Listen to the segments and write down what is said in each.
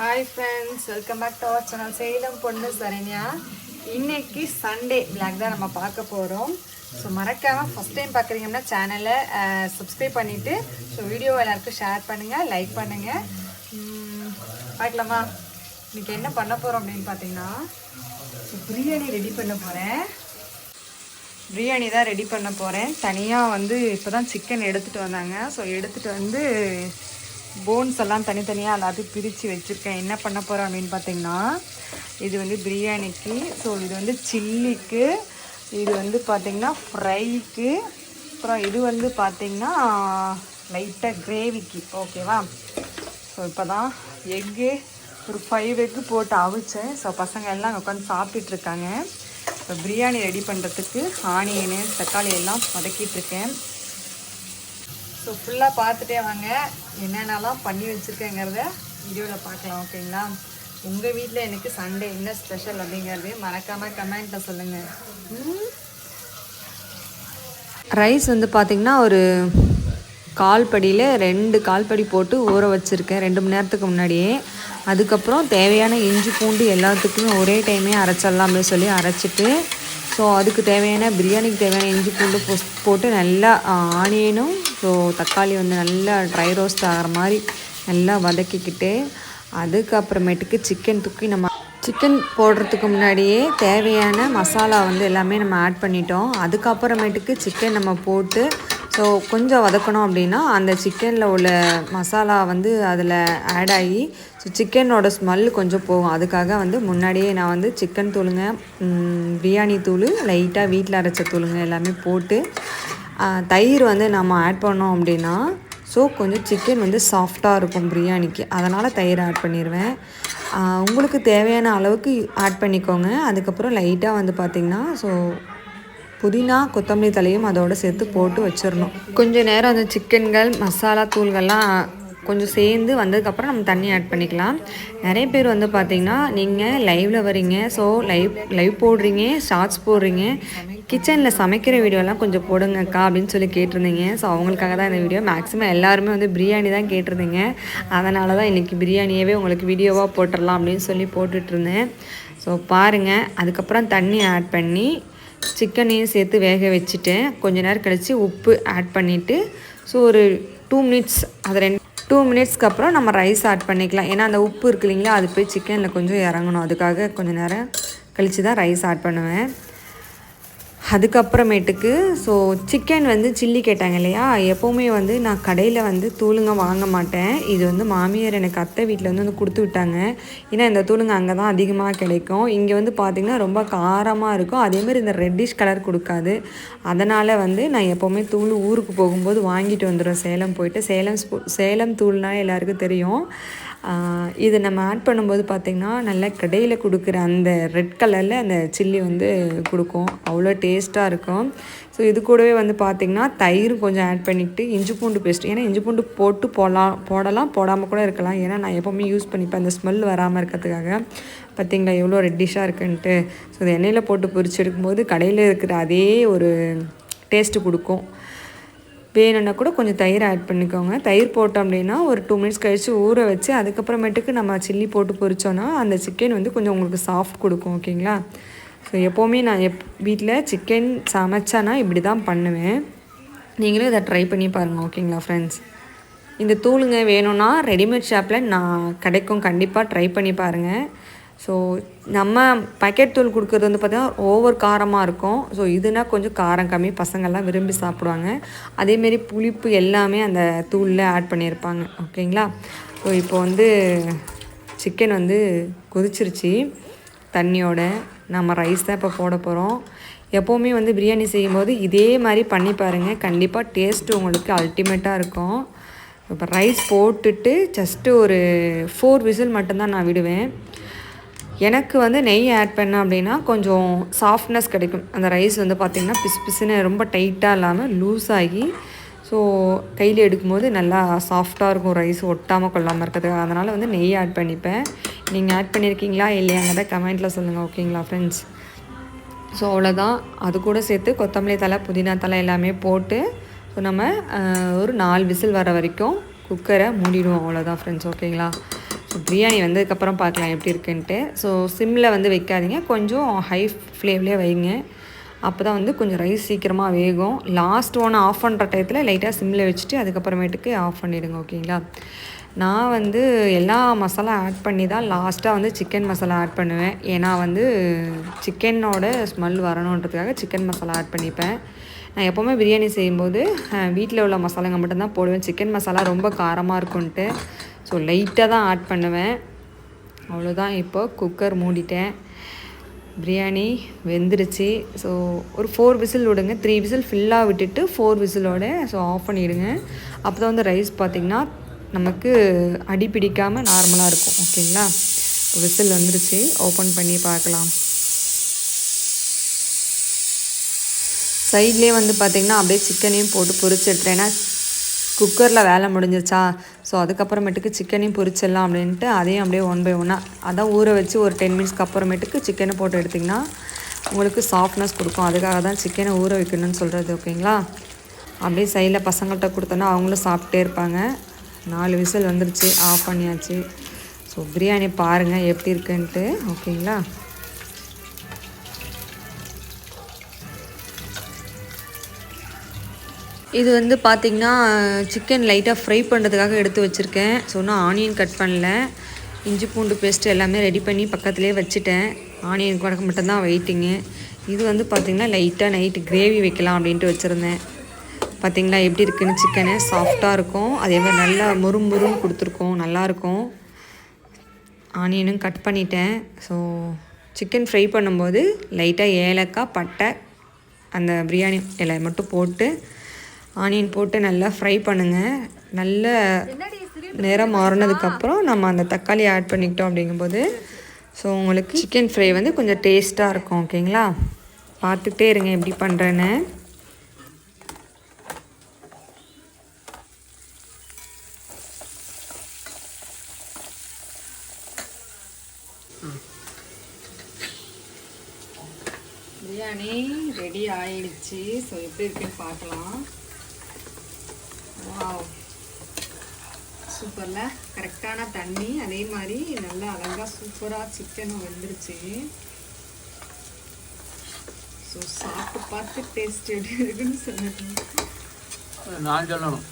Hi friends welcome back to our channel Salem பொண்ணு சரண்யா. இன்னைக்கு Sunday black தான் நம்ம பார்க்க போகிறோம் ஸோ மறக்காமல் ஃபஸ்ட் டைம் பார்க்குறீங்கன்னா சேனலை சப்ஸ்கிரைப் பண்ணிவிட்டு ஸோ வீடியோ எல்லாருக்கும் ஷேர் பண்ணுங்கள் லைக் பண்ணுங்கள் பார்க்கலாமா? இன்னைக்கு என்ன பண்ண போகிறோம் அப்படின்னு பார்த்தீங்கன்னா பிரியாணி ரெடி பண்ண போகிறேன் பிரியாணி தான் ரெடி பண்ண போகிறேன் தனியாக வந்து இப்போ தான் சிக்கன் எடுத்துகிட்டு வந்தாங்க. ஸோ எடுத்துகிட்டு வந்து போன்ஸ் எல்லாம் தனித்தனியாக எல்லாத்தையும் பிரித்து வச்சுருக்கேன். என்ன பண்ண போகிறேன் அப்படின்னு பார்த்தீங்கன்னா இது வந்து பிரியாணிக்கு ஸோ இது வந்து சில்லிக்கு இது வந்து பார்த்திங்கன்னா ஃப்ரைக்கு அப்புறம் இது வந்து பார்த்திங்கன்னா லைட்டாக கிரேவிக்கு ஓகேவா ஸோ இப்போ தான் எக்கு ஒரு ஃபைவ் எக்கு போட்டு அவிச்சேன். ஸோ பசங்க எல்லாம் அங்கே உட்காந்து சாப்பிட்டுட்ருக்காங்க இப்போ பிரியாணி ரெடி பண்ணுறதுக்கு ஆனியனு தக்காளி எல்லாம் வதக்கிட்டு இருக்கேன். ஸோ ஃபுல்லாக பார்த்துட்டே வாங்க. என்னென்னலாம் பண்ணி வச்சுருக்கேங்கிறத வீடியோவில் பார்க்கலாம் ஓகேங்களா? உங்கள் வீட்டில் எனக்கு சண்டே என்ன ஸ்பெஷல் அப்படிங்கிறது மறக்காமல் கமெண்ட்டில் சொல்லுங்கள் ரைஸ் வந்து பார்த்திங்கன்னா ஒரு கால் படியில் ரெண்டு கால் படி போட்டு ஊற வச்சுருக்கேன் ரெண்டு மணி நேரத்துக்கு முன்னாடியே. அதுக்கப்புறம் தேவையான இஞ்சி பூண்டு எல்லாத்துக்குமே ஒரே டைமே அரைச்சிடலாம் அப்படின்னு சொல்லி அரைச்சிட்டு ஸோ அதுக்கு தேவையான பிரியாணிக்கு தேவையான இஞ்சி பூண்டு போட்டு நல்லா ஆனியனும் ஸோ தக்காளி வந்து நல்லா ட்ரை ரோஸ்ட் ஆகிற மாதிரி நல்லா வதக்கிக்கிட்டு அதுக்கப்புறமேட்டுக்கு சிக்கன் தூக்கி நம்ம சிக்கன் போடுறதுக்கு முன்னாடியே தேவையான மசாலா வந்து எல்லாமே நம்ம ஆட் பண்ணிட்டோம். அதுக்கப்புறமேட்டுக்கு சிக்கன் நம்ம போட்டு ஸோ கொஞ்சம் வதக்கணும் அப்படின்னா அந்த சிக்கனில் உள்ள மசாலா வந்து அதில் ஆட் ஆகி ஸோ சிக்கனோட ஸ்மெல் கொஞ்சம் போகும். அதுக்காக வந்து முன்னாடியே நான் வந்து சிக்கன் தூளுங்க பிரியாணி தூள் லைட்டாக வீட்டில் அரைச்ச தூளுங்க எல்லாமே போட்டு தயிர் வந்து நம்ம ஆட் பண்ணோம் அப்படின்னா ஸோ கொஞ்சம் சிக்கன் வந்து சாஃப்டாக இருக்கும் பிரியாணிக்கு. அதனால் தயிர் ஆட் பண்ணிடுவேன் உங்களுக்கு தேவையான அளவுக்கு ஆட் பண்ணிக்கோங்க. அதுக்கப்புறம் லைட்டாக வந்து பார்த்திங்கன்னா ஸோ புதினா கொத்தமல்லி தலையும் அதோட சேர்த்து போட்டு வச்சிடணும் கொஞ்சம் நேரம் அந்த சிக்கன்கள் மசாலா தூள்கள்லாம் கொஞ்சம் சேர்ந்து வந்ததுக்கப்புறம் நம்ம தண்ணி ஆட் பண்ணிக்கலாம். நிறைய பேர் வந்து பார்த்திங்கன்னா நீங்கள் லைவில் வரீங்க ஸோ லைவ் லைவ் போடுறீங்க ஷார்ட்ஸ் போடுறீங்க. கிச்சனில் சமைக்கிற வீடியோலாம் கொஞ்சம் போடுங்கக்கா அப்படின்னு சொல்லி கேட்டிருந்தீங்க. ஸோ அவங்களுக்காக தான் இந்த வீடியோ மேக்ஸிமம் எல்லாருமே வந்து பிரியாணி தான் கேட்டிருந்தீங்க. அதனால தான் இன்றைக்கி பிரியாணியவே உங்களுக்கு வீடியோவாக போட்டுடலாம் அப்படின்னு சொல்லி போட்டுட்ருந்தேன் ஸோ பாருங்கள் அதுக்கப்புறம் தண்ணி ஆட் பண்ணி சிக்கனையும் சேர்த்து வேக வச்சுட்டேன் கொஞ்ச நேரம் கழித்து உப்பு ஆட் பண்ணிவிட்டு ஸோ ஒரு டூ மினிட்ஸ் அதை ரெண்டு டூ மினிட்ஸ்க்கு அப்புறம் நம்ம ரைஸ் ஆட் பண்ணிக்கலாம். ஏன்னா அந்த உப்பு இருக்கு இல்லைங்களா அது போய் சிக்கனில் கொஞ்சம் இறங்கணும். அதுக்காக கொஞ்சம் நேரம் கழித்து தான் ரைஸ் ஆட் பண்ணுவேன். அதுக்கப்புறமேட்டுக்கு ஸோ சிக்கன் வந்து சில்லி கேட்டாங்க இல்லையா? எப்போவுமே வந்து நான் கடையில் வந்து தூளுங்க வாங்க மாட்டேன். இது வந்து மாமியார் எனக்கு அத்தை வீட்டில் வந்து வந்து கொடுத்து விட்டாங்க. ஏன்னா இந்த தூளுங்க அங்கே தான் அதிகமாக கிடைக்கும். இங்கே வந்து பார்த்திங்கன்னா ரொம்ப காரமாக இருக்கும். அதேமாதிரி இந்த ரெட்டிஷ் கலர் கொடுக்காது. அதனால் வந்து நான் எப்போவுமே தூள் ஊருக்கு போகும்போது வாங்கிட்டு வந்துடுவேன். சேலம் போயிட்டு சேலம் ஸ்பூ- சேலம் தூள்னால் எல்லாருக்கும் தெரியும். இது நம்ம ஆட் பண்ணும்போது பார்த்திங்கன்னா நல்லா கடையில் கொடுக்குற அந்த ரெட் கலரில் அந்த சில்லி வந்து கொடுக்கும். அவ்வளோ டேஸ்ட்டாக இருக்கும். ஸோ இது கூடவே வந்து பார்த்திங்கன்னா தயிர் கொஞ்சம் ஆட் பண்ணிக்கிட்டு இஞ்சி பூண்டு பேஸ்ட் ஏன்னா இஞ்சி பூண்டு போட்டு போடலாம் போடலாம் போடாமல் கூட இருக்கலாம். ஏன்னா நான் எப்போவுமே யூஸ் பண்ணிப்பேன் அந்த ஸ்மெல் வராமல் இருக்கிறதுக்காக. பார்த்திங்களா எவ்வளோ ரெட்டிஷாக இருக்குன்ட்டு. ஸோ இது எண்ணெயில் போட்டு பொரிச்சு எடுக்கும்போது கடையில் இருக்கிற அதே ஒரு டேஸ்ட்டு கொடுக்கும். வேணும்னா கூட கொஞ்சம் தயிர் ஆட் பண்ணிக்கோங்க. தயிர் போட்டோம் அப்படின்னா ஒரு டூ மினிட்ஸ் கழித்து ஊற வச்சு அதுக்கப்புறமேட்டுக்கு நம்ம சில்லி போட்டு பொரிச்சோன்னா அந்த சிக்கன் வந்து கொஞ்சம் உங்களுக்கு சாஃப்ட் கொடுக்கும் ஓகேங்களா ஸோ எப்போவுமே நான் எப் வீட்டில் சிக்கன் சமைச்சானா இப்படி தான் பண்ணுவேன். நீங்களும் இதை ட்ரை பண்ணி பாருங்கள் ஓகேங்களா ஃப்ரெண்ட்ஸ் இந்த தூளுங்க வேணும்னா ரெடிமேட் ஷாப்பில் நான் கிடைக்கும். கண்டிப்பாக ட்ரை பண்ணி பாருங்கள் ஸோ நம்ம பக்கெட் தூள் கொடுக்குறது வந்து பார்த்திங்கன்னா ஓவர் காரமாக இருக்கும். ஸோ இதுனா கொஞ்சம் காரம் கம்மி. பசங்கள்லாம் விரும்பி சாப்பிடுவாங்க. அதேமாரி புளிப்பு எல்லாமே அந்த தூளில் ஆட் பண்ணியிருப்பாங்க. ஓகேங்களா ஸோ இப்போ வந்து சிக்கன் வந்து கொதிச்சிருச்சு. தண்ணியோட நம்ம ரைஸ் தான் இப்போ போட போகிறோம் எப்போவுமே வந்து பிரியாணி செய்யும்போது இதே மாதிரி பண்ணி பாருங்கள் கண்டிப்பாக டேஸ்ட்டு உங்களுக்கு அல்டிமேட்டாக இருக்கும். இப்போ ரைஸ் போட்டுட்டு ஜஸ்ட்டு ஒரு ஃபோர் விசில் மட்டும்தான் நான் விடுவேன். எனக்கு வந்து நெய் ஆட் பண்ணேன் அப்படின்னா கொஞ்சம் சாஃப்ட்னஸ் கிடைக்கும். அந்த ரைஸ் வந்து பார்த்திங்கன்னா பிசு பிசுன்னு ரொம்ப டைட்டாக இல்லாமல் லூஸ் ஆகி ஸோ கையில் எடுக்கும்போது நல்லா சாஃப்டாக இருக்கும் ரைஸ் ஒட்டாமல் கொள்ளாமல் இருக்கிறது அதனால் வந்து நெய் ஆட் பண்ணிப்பேன். நீங்கள் ஆட் பண்ணியிருக்கீங்களா இல்லையாங்கிறத கமெண்ட்டில் சொல்லுங்கள் ஓகேங்களா ஃப்ரெண்ட்ஸ் ஸோ அவ்வளோதான் அது கூட சேர்த்து கொத்தமல்லி தலை புதினா தலை எல்லாமே போட்டு ஸோ நம்ம ஒரு நாலு விசில் வர வரைக்கும் குக்கரை மூடிடுவோம். அவ்வளோதான் ஃப்ரெண்ட்ஸ் ஓகேங்களா பிரியாணி வந்ததுக்கப்புறம் பார்க்கலாம் எப்படி இருக்குன்ட்டு. ஸோ சிம்மில் வந்து வைக்காதீங்க. கொஞ்சம் ஹை ஃப்ளேம்லேயே வைங்க. அப்போ தான் வந்து கொஞ்சம் ரைஸ் சீக்கிரமாக வேகும். லாஸ்ட் ஒன்று ஆஃப் பண்ணுற டயத்தில் லைட்டாக சிம்மில் வச்சுட்டு அதுக்கப்புறமேட்டுக்கு ஆஃப் பண்ணிவிடுங்க ஓகேங்களா நான் வந்து எல்லா மசாலா ஆட் பண்ணி தான் லாஸ்ட்டாக வந்து சிக்கன் மசாலா ஆட் பண்ணுவேன். ஏன்னா வந்து சிக்கனோட ஸ்மெல் வரணுன்றதுக்காக சிக்கன் மசாலா ஆட் பண்ணிப்பேன். நான் எப்போவுமே பிரியாணி செய்யும்போது வீட்டில் உள்ள மசாலாங்க மட்டும்தான் போடுவேன். சிக்கன் மசாலா ரொம்ப காரமாக இருக்கும்ன்ட்டு ஸோ லைட்டாக தான் ஆட் பண்ணுவேன். அவ்வளோதான் இப்போ. குக்கர் மூடிட்டேன். பிரியாணி வெந்துருச்சு. ஸோ ஒரு ஃபோர் விசில் விடுங்க. த்ரீ விசில் ஃபில்லாக விட்டுட்டு ஃபோர் விசிலோட ஸோ ஆஃப் பண்ணிவிடுங்க அப்போ தான் வந்து ரைஸ் பார்த்திங்கன்னா நமக்கு அடி பிடிக்காமல் நார்மலாக இருக்கும். ஓகேங்களா விசில் வந்துருச்சு. ஓப்பன் பண்ணி பார்க்கலாம். சைட்லேயே வந்து பார்த்திங்கன்னா அப்படியே சிக்கனையும் போட்டு பொரிச்சு எடுத்துட்டேன். ஏன்னா குக்கரில் வேலை முடிஞ்சிச்சா ஸோ அதுக்கப்புறமேட்டுக்கு சிக்கனையும் பொரிச்சிடலாம் அப்படின்ட்டு அதையும் அப்படியே ஒன் பை ஒன்னாக அதான் ஊற வச்சு ஒரு டென் மினிட்ஸ்க்கு அப்புறமேட்டுக்கு சிக்கனை போட்டு எடுத்திங்கன்னா உங்களுக்கு சாஃப்ட்னஸ் கொடுக்கும். அதுக்காக தான் சிக்கனை ஊற வைக்கணும்னு சொல்கிறது ஓகேங்களா? அப்படியே சைடில் பசங்கள்கிட்ட கொடுத்தோன்னா அவங்களும் சாப்பிட்டே இருப்பாங்க. நாலு விசில் வந்துருச்சு ஆஃப் பண்ணியாச்சு. ஸோ பிரியாணி பாருங்கள் எப்படி இருக்குன்ட்டு ஓகேங்களா? இது வந்து பார்த்திங்கன்னா சிக்கன் லைட்டாக ஃப்ரை பண்ணுறதுக்காக எடுத்து வச்சுருக்கேன். ஸோ இன்னும் ஆனியன் கட் பண்ணல. இஞ்சி பூண்டு பேஸ்ட்டு எல்லாமே ரெடி பண்ணி பக்கத்துலேயே வச்சுட்டேன். ஆனியன் கணக்கு மட்டும்தான் வெயிட்டிங்கு இது வந்து பார்த்திங்கன்னா லைட்டாக நைட்டு கிரேவி வைக்கலாம் அப்படின்ட்டு வச்சுருந்தேன். பார்த்திங்களா எப்படி இருக்குன்னு சிக்கனு சாஃப்டாக இருக்கும். அதே மாதிரி நல்லா முறுமுறுன்னு கொடுத்துருக்கோம். நல்லாயிருக்கும் ஆனியனும் கட் பண்ணிட்டேன். ஸோ சிக்கன் ஃப்ரை பண்ணும்போது லைட்டாக ஏலக்காய் பட்டை அந்த பிரியாணி இலை மட்டும் போட்டு ஆனியன் போட்டு நல்லா ஃப்ரை பண்ணுங்கள் நல்ல நேரம் மாறினதுக்கப்புறம் நம்ம அந்த தக்காளி ஆட் பண்ணிக்கிட்டோம் அப்படிங்கும்போது ஸோ உங்களுக்கு சிக்கன் ஃப்ரை வந்து கொஞ்சம் டேஸ்ட்டாக இருக்கும் ஓகேங்களா பார்த்துக்கிட்டே இருங்க எப்படி பண்ணுறேன்னு பிரியாணி ரெடி ஆயிடுச்சு. ஸோ எப்படி இருக்குன்னு பார்க்கலாம். சூப்பரில். கரெக்டான தண்ணி அதே மாதிரி நல்லா அழகாக சூப்பராக சிக்கனும் வெந்துருச்சு. ஸோ சாப்பிட்டு பார்த்து டேஸ்ட் எப்படி இருக்குன்னு சொல்லுங்க. நான் சொல்லணும்.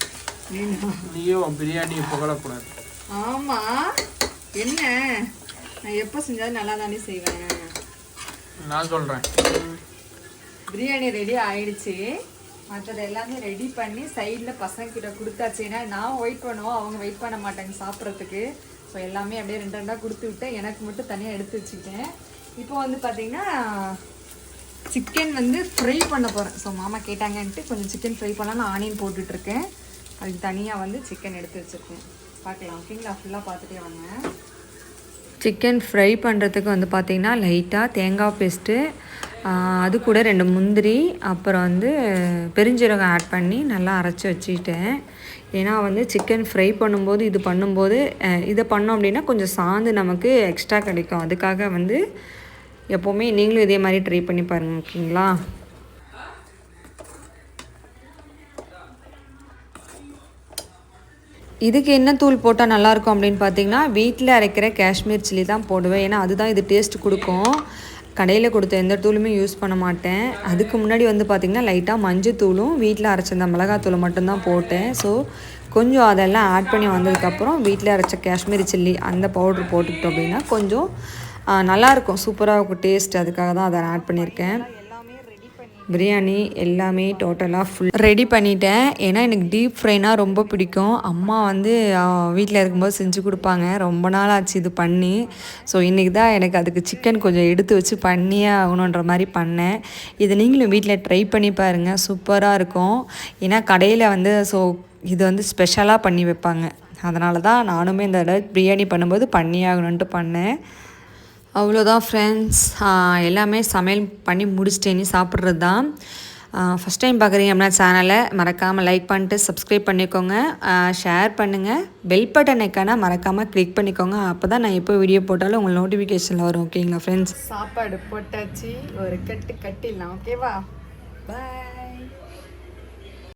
நீயும் பிரியாணியை புகழக்கூடாது. ஆமாம் என்ன? நான் எப்போ செஞ்சாலும் நல்லா தானே செய்வேன். நான் சொல்கிறேன் பிரியாணி ரெடி ஆயிடுச்சு. மற்றது எல்லாமே ரெடி பண்ணி சைடில் பசங்கக்கிட்ட கொடுத்தாச்சு. ஏன்னா நான் வெயிட் பண்ணுவோம். அவங்க வெயிட் பண்ண மாட்டாங்க சாப்பிட்றதுக்கு. ஸோ எல்லாமே அப்படியே ரெண்டு ரெண்டாக கொடுத்து விட்டேன் எனக்கு மட்டும் தனியாக எடுத்து வச்சுக்கிட்டேன். இப்போ வந்து பார்த்திங்கன்னா சிக்கன் வந்து ஃப்ரை பண்ண போகிறேன் ஸோ மாமா கேட்டாங்கன்ட்டு கொஞ்சம் சிக்கன் ஃப்ரை பண்ணலாம் ஆனியன் போட்டுட்ருக்கேன். அதுக்கு தனியாக வந்து சிக்கன் எடுத்து வச்சுருக்கேன். பார்க்கலாம். ஓகேங்களா ஃபுல்லாக பார்த்துட்டே வாங்க. சிக்கன் ஃப்ரை பண்ணுறதுக்கு வந்து பார்த்திங்கன்னா லைட்டாக தேங்காய் பேஸ்ட்டு அது கூட ரெண்டு முந்திரி அப்புறம் வந்து பெருஞ்சீரகம் ஆட் பண்ணி நல்லா அரைச்சி வச்சுக்கிட்டேன். ஏன்னா வந்து சிக்கன் ஃப்ரை பண்ணும்போது இது பண்ணும்போது இதை பண்ணோம் அப்படின்னா கொஞ்சம் சாந்து நமக்கு எக்ஸ்ட்ரா கிடைக்கும். அதுக்காக வந்து எப்போவுமே நீங்களும் இதே மாதிரி ட்ரை பண்ணி பாருங்க ஓகேங்களா? இதுக்கு என்ன தூள் போட்டால் நல்லாயிருக்கும் அப்படின்னு பார்த்தீங்கன்னா வீட்டில் அரைக்கிற காஷ்மீர் சில்லி தான் போடுவேன். ஏன்னா அதுதான் இது டேஸ்ட் கொடுக்கும். கடையில் கொடுத்த எந்த தூளுமே யூஸ் பண்ண மாட்டேன். அதுக்கு முன்னாடி வந்து பார்த்திங்கன்னா லைட்டாக மஞ்சள் தூளும் வீட்டில் அரைச்ச மிளகாத்தூளை மிளகாத்தூளும் மட்டும்தான் போட்டேன். ஸோ கொஞ்சம் அதெல்லாம் ஆட் பண்ணி வந்ததுக்கப்புறம் வீட்டில் அரைச்ச காஷ்மீரி சில்லி அந்த பவுட்ரு போட்டுக்கிட்டோம் அப்படின்னா கொஞ்சம் நல்லாயிருக்கும் சூப்பராக இருக்கும். டேஸ்ட் அதுக்காக தான் அதை ஆட் பண்ணியிருக்கேன். பிரியாணி எல்லாமே டோட்டலாக ஃபுல் ரெடி பண்ணிட்டேன். ஏன்னா எனக்கு டீப் ஃப்ரைனா ரொம்ப பிடிக்கும். அம்மா வந்து வீட்டில் இருக்கும்போது செஞ்சு கொடுப்பாங்க. ரொம்ப நாள் ஆச்சு இது பண்ணி. ஸோ இன்றைக்கி தான் எனக்கு அதுக்கு சிக்கன் கொஞ்சம் எடுத்து வச்சு பண்ணியே ஆகணுன்ற மாதிரி பண்ணேன். இது நீங்களும் வீட்டில் ட்ரை பண்ணி பாருங்கள் சூப்பராக இருக்கும். ஏன்னா கடையில் வந்து ஸோ இது வந்து ஸ்பெஷலாக பண்ணி வைப்பாங்க. அதனால தான் நானுமே இந்த பிரியாணி பண்ணும்போது பண்ணி ஆகணுன்ட்டு பண்ணேன். அவ்வளோதான் ஃப்ரெண்ட்ஸ் எல்லாமே சமையல் பண்ணி முடிச்சிட்டேன். இனி சாப்பிட்றது தான் ஃபஸ்ட் டைம் பார்க்குறீங்க அப்படின்னா சேனலை மறக்காமல் லைக் பண்ணிட்டு சப்ஸ்கிரைப் பண்ணிக்கோங்க. ஷேர் பண்ணுங்கள் பெல் பட்டன் ஐக்கான மறக்காமல் கிளிக் பண்ணிக்கோங்க. அப்போ தான் நான் எப்போ வீடியோ போட்டாலும் உங்களுக்கு நோட்டிஃபிகேஷனில் வரும் ஓகேங்களா ஃப்ரெண்ட்ஸ் சாப்பாடு போட்டாச்சு. ஒரு கட்டு கட்டிடலாம் ஓகேவா பாய்